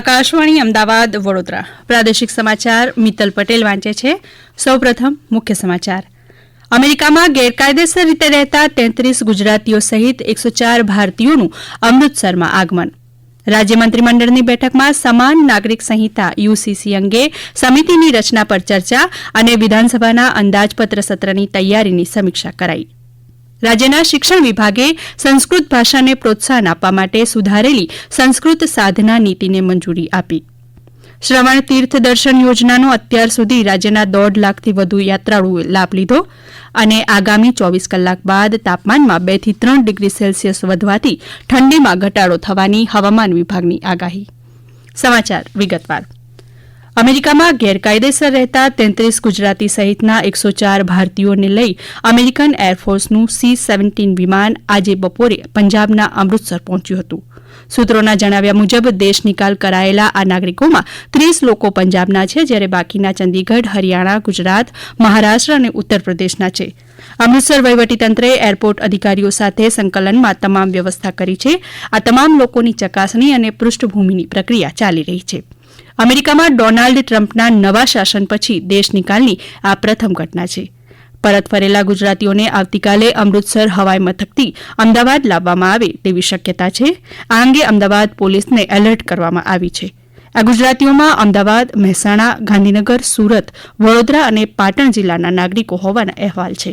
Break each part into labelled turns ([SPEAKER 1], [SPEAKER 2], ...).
[SPEAKER 1] આકાશવાણી અમદાવાદ વડોદરા પ્રાદેશિક સમાચાર મિત્તલ પટેલ વાંચે છે સૌપ્રથમ મુખ્ય સમાચાર અમેરિકામાં ગેરકાયદેસર રીતે રહેતા તેત્રીસ ગુજરાતીઓ સહિત એકસો ચાર ભારતીયોનું અમૃતસરમાં આગમન રાજ્ય મંત્રીમંડળની બેઠકમાં સમાન નાગરિક સંહિતા યુસીસી અંગે સમિતિની રચના પર ચર્ચા અને વિધાનસભાના અંદાજપત્ર સત્રની તૈયારીની સમીક્ષા કરાઈ રાજ્યના શિક્ષણ વિભાગે સંસ્કૃત ભાષાને પ્રોત્સાહન આપવા માટે સુધારેલી સંસ્કૃત સાધના નીતિને મંજૂરી આપી શ્રવણ તીર્થ દર્શન યોજનાનો અત્યાર સુધી રાજ્યના દોઢ લાખથી વધુ યાત્રાળુઓએ લાભ લીધો અને આગામી ચોવીસ કલાક બાદ તાપમાનમાં બેથી ત્રણ ડિગ્રી સેલ્સિયસ વધવાથી ઠંડીમાં ઘટાડો થવાની હવામાન વિભાગની આગાહી સમાચાર વિગતવાર અમેરિકામાં ગેરકાયદેસર રહેતા તેત્રીસ ગુજરાતી સહિતના એકસો ચાર ભારતીયોને લઈ અમેરિકન એરફોર્સનું સી સેવન્ટીન વિમાન આજે બપોરે પંજાબના અમૃતસર પહોંચ્યું હતું સૂત્રોના જણાવ્યા મુજબ દેશ નિકાલ કરાયેલા આ નાગરિકોમાં ત્રીસ લોકો પંજાબના છે જ્યારે બાકીના ચંદીગઢ હરિયાણા ગુજરાત મહારાષ્ટ્ર અને ઉત્તર પ્રદેશના છે અમૃતસર વહીવટીતંત્રે એરપોર્ટ અધિકારીઓ સાથે સંકલનમાં તમામ વ્યવસ્થા કરી છે આ તમામ લોકોની ચકાસણી અને પૃષ્ઠભૂમિની પ્રક્રિયા ચાલી રહી છે અમેરિકામાં ડોનાલ્ડ ટ્રમ્પના નવા શાસન પછી દેશ નિકાલની આ પ્રથમ ઘટના છે પરત ફરેલા ગુજરાતીઓને આવતીકાલે અમૃતસર હવાઈ મથકથી અમદાવાદ લાવવામાં આવે તેવી શક્યતા છે આ અંગે અમદાવાદ પોલીસને એલર્ટ કરવામાં આવી છે આ ગુજરાતીઓમાં અમદાવાદ મહેસાણા ગાંધીનગર સુરત વડોદરા અને પાટણ જિલ્લાના નાગરિકો હોવાના અહેવાલ છે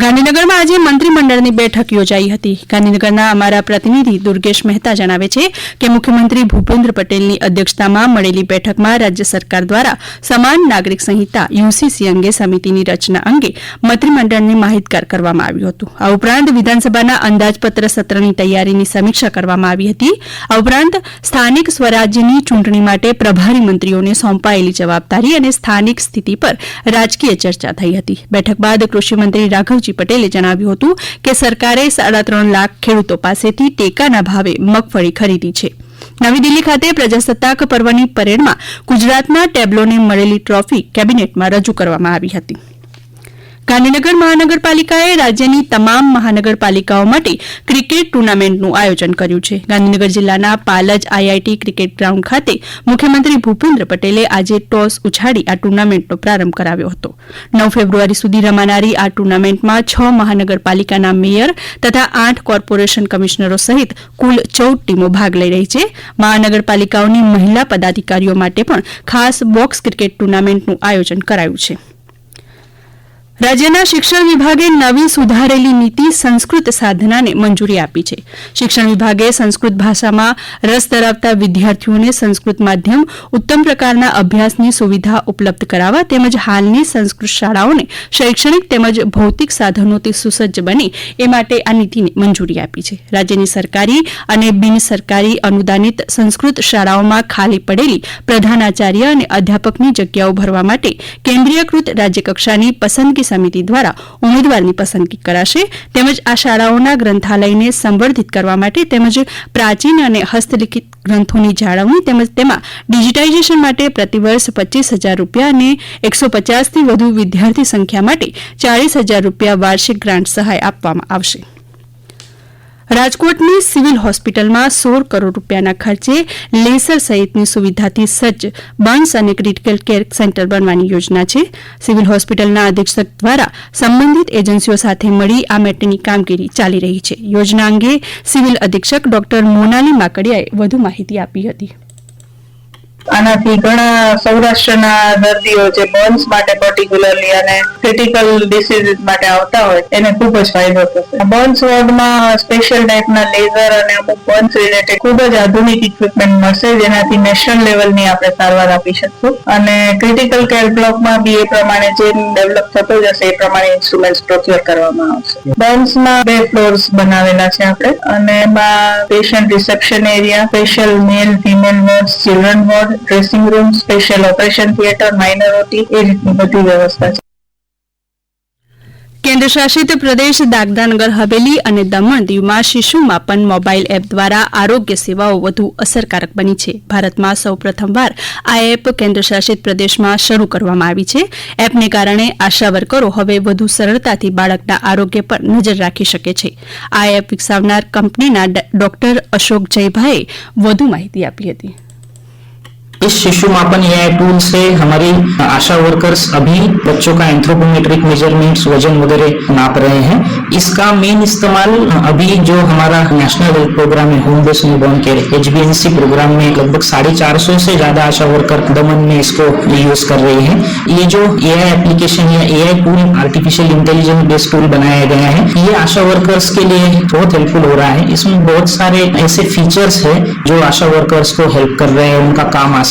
[SPEAKER 1] ગાંધીનગરમાં આજે મંત્રીમંડળની બેઠક યોજાઈ હતી ગાંધીનગરના અમારા પ્રતિનિધિ દુર્ગેશ મહેતા જણાવે છે કે મુખ્યમંત્રી ભૂપેન્દ્ર પટેલની અધ્યક્ષતામાં મળેલી બેઠકમાં રાજ્ય સરકાર દ્વારા સમાન નાગરિક સંહિતા યુસીસી અંગે સમિતિની રચના અંગે મંત્રીમંડળને માહિતગાર કરવામાં આવ્યું હતું આ ઉપરાંત વિધાનસભાના અંદાજપત્ર સત્રની તૈયારીની સમીક્ષા કરવામાં આવી હતી આ ઉપરાંત સ્થાનિક સ્વરાજ્યની ચૂંટણી માટે પ્રભારી મંત્રીઓને સોંપાયેલી જવાબદારી અને સ્થાનિક સ્થિતિ પર રાજકીય ચર્ચા થઈ હતી બેઠક બાદ કૃષિમંત્રી રાઘવ રઘુજી પટેલે જણાવ્યું હતું કે સરકારે સાડા ત્રણ લાખ ખેડૂતો પાસેથી ટેકાના ભાવે મગફળી ખરીદી છે નવી દિલ્હી ખાતે પ્રજાસત્તાક પર્વની પરેડમાં ગુજરાતના ટેબ્લોને મળેલી ટ્રોફી કેબિનેટમાં રજૂ કરવામાં આવી હતી ગાંધીનગર મહાનગરપાલિકાએ રાજ્યની તમામ મહાનગરપાલિકાઓ માટે ક્રિકેટ ટુર્નામેન્ટનું આયોજન કર્યું છે ગાંધીનગર જિલ્લાના પાલજ આઈઆઈટી ક્રિકેટ ગ્રાઉન્ડ ખાતે મુખ્યમંત્રી ભૂપેન્દ્ર પટેલે આજે ટોસ ઉછાડી આ ટુર્નામેન્ટનો પ્રારંભ કરાવ્યો હતો નવ ફેબ્રુઆરી સુધી રમાનારી આ ટુર્નામેન્ટમાં છ મહાનગરપાલિકાના મેયર તથા આઠ કોર્પોરેશન કમિશનરો સહિત કુલ ચૌદ ટીમો ભાગ લઈ રહી છે મહાનગરપાલિકાઓની મહિલા પદાધિકારીઓ માટે પણ ખાસ બોક્સ ક્રિકેટ ટુર્નામેન્ટનું આયોજન કરાયું છે રાજ્યના શિક્ષણ વિભાગે નવી સુધારેલી નીતિ સંસ્કૃત સાધનાને મંજૂરી આપી છે શિક્ષણ વિભાગે સંસ્કૃત ભાષામાં રસ ધરાવતા વિદ્યાર્થીઓને સંસ્કૃત માધ્યમ ઉત્તમ પ્રકારના અભ્યાસની સુવિધા ઉપલબ્ધ કરાવવા તેમજ હાલની સંસ્કૃત શાળાઓને શૈક્ષણિક તેમજ ભૌતિક સાધનોથી સુસજ્જ બને એ માટે આ નીતિને મંજૂરી આપી છે રાજ્યની સરકારી અને બિન સરકારી અનુદાનિત સંસ્કૃત શાળાઓમાં ખાલી પડેલી પ્રધાનાચાર્ય અને અધ્યાપકની જગ્યાઓ ભરવા માટે કેન્દ્રીયકૃત રાજ્યકક્ષાની પસંદગી સમિતિ દ્વારા ઉમેદવારની પસંદગી કરાશે તેમજ આ શાળાઓના ગ્રંથાલયને સંવર્ધિત કરવા માટે તેમજ પ્રાચીન અને હસ્તલિખિત ગ્રંથોની જાળવણી તેમજ તેમાં ડિજિટાઇઝેશન માટે પ્રતિવર્ષ પચીસ હજાર રૂપિયા અને એકસો પચાસથી વધુ વિદ્યાર્થી સંખ્યા માટે ચાલીસ હજાર રૂપિયા વાર્ષિક ગ્રાન્ટ સહાય આપવામાં આવશે રાજકોટની સિવિલ હોસ્પિટલમાં સોળ કરોડ રૂપિયાના ખર્ચે લેસર સહિતની સુવિધાથી સજ્જ બર્ન્સ અને ક્રિટિકલ કેર સેન્ટર બનવાની યોજના છે સિવિલ હોસ્પિટલના અધિક્ષક દ્વારા સંબંધિત એજન્સીઓ સાથે મળી આ માટેની કામગીરી ચાલી રહી છે યોજના અંગે સિવિલ અધિક્ષક ડોક્ટર મોનાલી માકડિયાએ વધુ માહિતી આપી હતી આનાથી ઘણા સૌરાષ્ટ્રના દર્દીઓ જે બોન્સ માટે પર્ટિક્યુલરલી અને ક્રિટિકલ ડિસીઝ માટે આવતા હોય એને ખૂબ જ ફાયદો થશે બોન્સ વોર્ડમાં સ્પેશિયલ ટાઈપના લેઝર અને અમુક બોન્સ રિલેટેડ ખૂબ જ આધુનિક ઇક્વિપમેન્ટ મળશે જેનાથી નેશનલ લેવલની આપણે સારવાર આપી શકશું અને ક્રિટિકલ કેર બ્લોકમાં બી એ પ્રમાણે જે ડેવલપ થતો જશે એ પ્રમાણે ઇન્સ્ટ્રુમેન્ટ પ્રોક્યોર કરવામાં આવશે બોન્સમાં બે ફ્લોર્સ બનાવેલા છે આપણે અને એમાં patient reception area special male female ward children ward dressing room special operation theatre minority એ રીતની બધી વ્યવસ્થા છે કેન્દ્રશાસિત પ્રદેશ દાગદાનગર હવેલી અને દમણ દીવમાં શિશુમાં પણ મોબાઈલ એપ દ્વારા આરોગ્ય સેવાઓ વધુ અસરકારક બની છે ભારતમાં સૌ પ્રથમવાર આ એપ કેન્દ્રશાસિત પ્રદેશમાં શરૂ કરવામાં આવી છે એપને કારણે આશા વર્કરો હવે વધુ સરળતાથી બાળકના આરોગ્ય પર નજર રાખી શકે છે આ એપ વિકસાવનાર કંપનીના ડોક્ટર અશોક જયભાઈએ વધુ માહિતી આપી હતી इस शिशु मापन ए टूल से हमारी आशा वर्कर्स अभी बच्चों का एंथ्रोपोमेट्रिक मेजरमेंट्स वजन वगैरह नाप रहे हैं इसका मेन इस्तेमाल अभी जो हमारा नेशनल हेल्थ प्रोग्राम है home based newborn care H programme में लगभग साढ़े चार सौ से ज्यादा आशा वर्कर दमन में इसको यूज कर रहे हैं ये जो ए एप्लीकेशन या a tool artificial intelligence based tool बनाया गया है ये आशा वर्कर्स के लिए बहुत हेल्पफुल हो रहा है इसमें बहुत सारे ऐसे फीचर्स है जो आशा वर्कर्स को हेल्प कर रहे हैं उनका काम आसान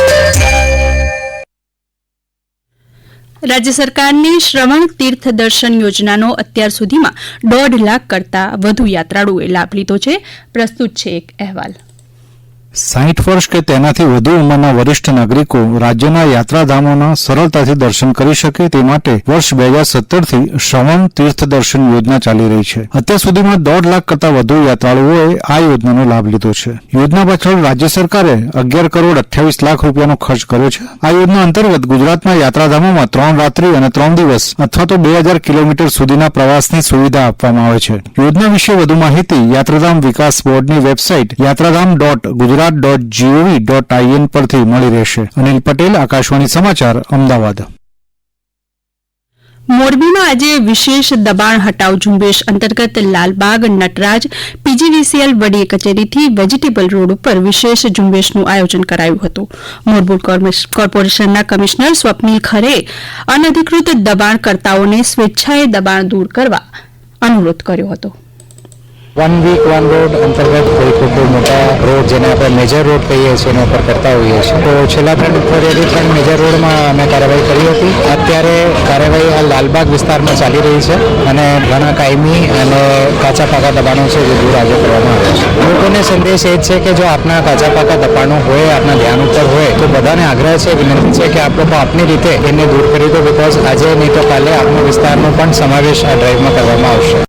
[SPEAKER 1] રાજ્ય સરકારની શ્રવણ તીર્થ દર્શન યોજનાનો અત્યાર સુધીમાં દોઢ લાખ કરતા વધુ યાત્રાળુઓએ લાભ લીધો છે પ્રસ્તુત છે એક અહેવાલ સાહીઠ વર્ષ કે તેનાથી વધુ ઉંમરના વરિષ્ઠ નાગરિકો રાજ્યના યાત્રાધામોના સરળતાથી દર્શન કરી શકે તે માટે વર્ષ બે હજાર સત્તરથી શ્રવણ તીર્થ દર્શન યોજના ચાલી રહી છે અત્યાર સુધીમાં દોઢ લાખ કરતાં વધુ યાત્રાળુઓએ આ યોજનાનો લાભ લીધો છે યોજના પાછળ રાજ્ય સરકારે અગિયાર કરોડ અઠ્યાવીસ લાખ રૂપિયાનો ખર્ચ કર્યો છે આ યોજના અંતર્ગત ગુજરાતના યાત્રાધામોમાં ત્રણ રાત્રિ અને ત્રણ દિવસ અથવા તો બે હજાર કિલોમીટર સુધીના પ્રવાસની સુવિધા આપવામાં આવે છે યોજના વિશે વધુ માહિતી યાત્રાધામ વિકાસ બોર્ડની website Yatradham dot Gujarat Gujarat dot GOV dot IN પરથી મળી રહેશે અનિલ પટેલ આકાશવાણી સમાચાર અમદાવાદ મોરબીમાં આજે વિશેષ દબાણ હટાવ ઝુંબેશ અંતર્ગત લાલબાગ નટરાજ પીજીવીસીએલ વડી કચેરીથી વેજીટેબલ રોડ ઉપર વિશેષ ઝુંબેશનું આયોજન કરાયું હતું મોરબી કોર્પોરેશનના કમિશનર સ્વપ્નિલ ખરેએ અનધિકૃત દબાણકર્તાઓને સ્વેચ્છાએ દબાણ દૂર કરવા અનુરોધ કર્યો હતો વન વીક વન રોડ અંતર્ગત કોઈ ખૂબ મોટા રોડ જેને આપણે મેજર રોડ કહીએ છીએ એના ઉપર કરતા હોઈએ છીએ તો છેલ્લા ત્રણ અઠવાડિયાથી ત્રણ મેજર રોડમાં અમે કાર્યવાહી કરી હતી અત્યારે કાર્યવાહી આ લાલબાગ વિસ્તારમાં ચાલી રહી છે અને ઘણા કાયમી અને કાચા પાકા દબાણો છે જે દૂર આજે કરવામાં આવે છે લોકોને સંદેશ એ જ છે કે જો આપના કાચા પાકા દબાણો હોય આપના ધ્યાન ઉપર હોય તો બધાને આગ્રહ છે વિનંતી છે કે આપણે આપની રીતે એને દૂર કરી દો બિકોઝ આજે નહીં તો કાલે આપના વિસ્તારનો પણ સમાવેશ આ ડ્રાઈવમાં કરવામાં આવશે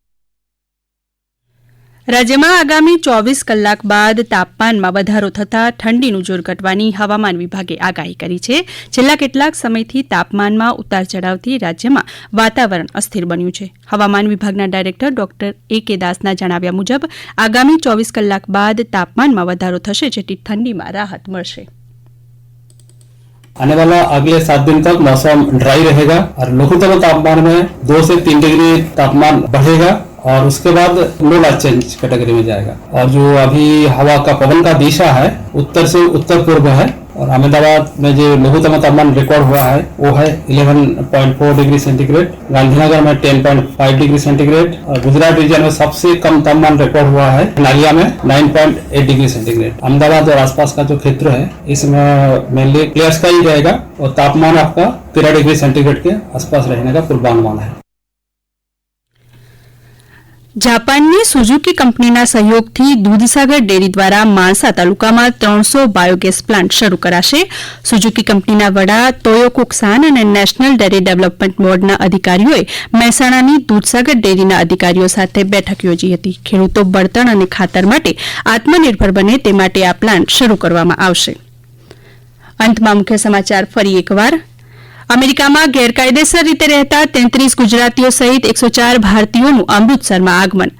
[SPEAKER 1] રાજ્યમાં આગામી ચોવીસ કલાક બાદ તાપમાનમાં વધારો થતાં ઠંડીનું જોર ઘટવાની હવામાન વિભાગે આગાહી કરી છે છેલ્લા કેટલાક સમયથી તાપમાનમાં ઉતાર ચઢાવથી રાજ્યમાં વાતાવરણ અસ્થિર બન્યું છે હવામાન વિભાગના ડાયરેક્ટર ડોક્ટર એ કે દાસના જણાવ્યા મુજબ આગામી ચોવીસ કલાક બાદ તાપમાનમાં વધારો થશે જેથી ઠંડીમાં રાહત મળશે आने वाला अगले सात दिन तक मौसम ड्राई रहेगा और लघुतम तापमान में दो से तीन डिग्री तापमान बढ़ेगा और उसके बाद लो लाइट चेंज कैटेगरी में जाएगा और जो अभी हवा का पवन का दिशा है उत्तर से उत्तर पूर्व है और अहमदाबाद में जो लघुतम तापमान रिकॉर्ड हुआ है वो है 11.4 डिग्री सेंटीग्रेड गांधीनगर में 10.5 डिग्री सेंटीग्रेड और गुजरात रीजन में सबसे कम तापमान रिकॉर्ड हुआ है नालिया में 9.8 डिग्री सेंटीग्रेड अहमदाबाद और आसपास का जो क्षेत्र है इसमें मेनली क्लियर स्काई रहेगा और तापमान आपका तेरह डिग्री सेंटीग्रेड के आसपास रहने का पूर्वानुमान है જાપાનની સુઝુકી કંપનીના સહયોગથી દૂધસાગર ડેરી દ્વારા માણસા તાલુકામાં ત્રણસો બાયોગેસ પ્લાન્ટ શરૂ કરાશે સુઝુકી કંપનીના વડા તોયો કુકસાન અને નેશનલ ડેરી ડેવલપમેન્ટ બોર્ડના અધિકારીઓએ મહેસાણાની દૂધસાગર ડેરીના અધિકારીઓ સાથે બેઠક યોજી હતી ખેડૂતો બળતણ અને ખાતર માટે આત્મનિર્ભર બને તે માટે આ પ્લાન્ટ શરૂ કરવામાં આવશે અંતમાં મુખ્ય સમાચાર ફરી એકવાર અમેરિકામાં ગેરકાયદેસર રીતે રહેતા તેત્રીસ ગુજરાતીઓ સહિત એકસો ચાર ભારતીયોનું અમૃતસરમાં આગમન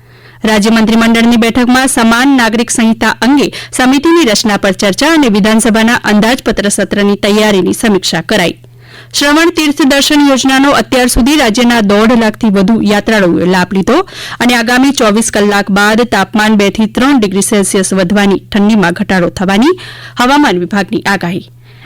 [SPEAKER 1] રાજ્ય મંત્રીમંડળની બેઠકમાં સમાન નાગરિક સંહિતા અંગે સમિતિની રચના પર ચર્ચા અને વિધાનસભાના અંદાજપત્ર સત્રની તૈયારીની સમીક્ષા કરાઈ શ્રવણ તીર્થ દર્શન યોજનાનો અત્યાર સુધી રાજ્યના દોઢ લાખથી વધુ યાત્રાળુઓએ લાભ લીધો અને આગામી ચોવીસ કલાક બાદ તાપમાન બેથી ત્રણ ડિગ્રી સેલ્સિયસ વધવાની ઠંડીમાં ઘટાડો થવાની હવામાન વિભાગની આગાહી